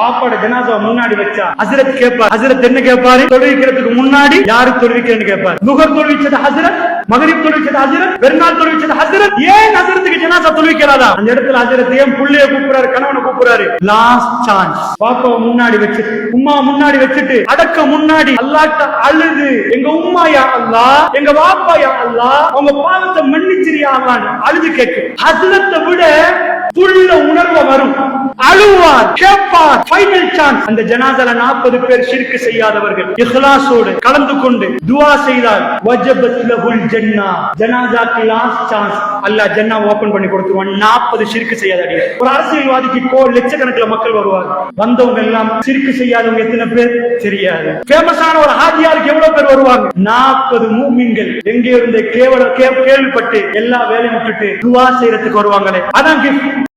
பாப்பாட ஜனாசாவை முன்னாடி வச்சா? ஹசரத் கேட்பார் ஹசரத் என்ன கேட்பாரு தொழுவிக்கிறதுக்கு முன்னாடி யாரு தொழுவிக்கிறேன்னு கேட்பார் நுகர் தொழுவிச்சது ஹசரத் மகரிப் தொழுவிச்சது ஹசரத் பெருநாள் தொழுவிச்சது ஹசரத். ஏன் ஹசரத்துக்கு ஜனாசா தொழுவிக்கிறாரா? அந்த இடத்துல ஹசரத் ஏன் புள்ளைய கூப்பிடுறாரு கணவனை கூப்பிடுறாரு? லாஸ்ட் சான்ஸ் பாப்பாவை முன்னாடி வச்சுட்டு உம்மா முன்னாடி வச்சுட்டு அடக்க முன்னாடி அல்லாட்ட அழுது. எங்க உம்மா யா அல்லா எங்க பாப்பா யா அல்லா அவங்க பாவத்தை மன்னிச்சிரியா அல்லான்னு அழுது கேட்கு ஹசரத்தை விட அழுவார் கேட்பார். ஃபைனல் சான்ஸ் அந்த ஜனாதல நாற்பது பேர் ஷிர்க் செய்யாதவர்கள் இஹ்லாஸோடு கலந்து கொண்டு துவா செய்தால் வஜபத் லஹுல் ஜன்னா. ஜனாதாக்கு லாஸ்ட் சான்ஸ் அல்லாஹ் ஜன்னா ஓபன் பண்ணி கொடுத்துருவான். நாற்பது ஷிர்க் செய்யாத அடியார் ஒரு அரசியல்வாதிக்கு கோ லட்சக்கணக்கில் மக்கள் வருவாங்க வந்தவங்க எல்லாம் ஷிர்க் செய்யாதவங்க எத்தனை பேர்? தெரியாது. ஃபேமஸான ஒரு ஹாஜியாருக்கு எவ்வளவு பேர் வருவாங்க? நாற்பது மூமின்கள். எங்கே இருந்து கேவல கேள்விப்பட்டு எல்லா வேலையும் விட்டுட்டு துவா செய்யறதுக்கு வருவாங்களே. அதான் gift.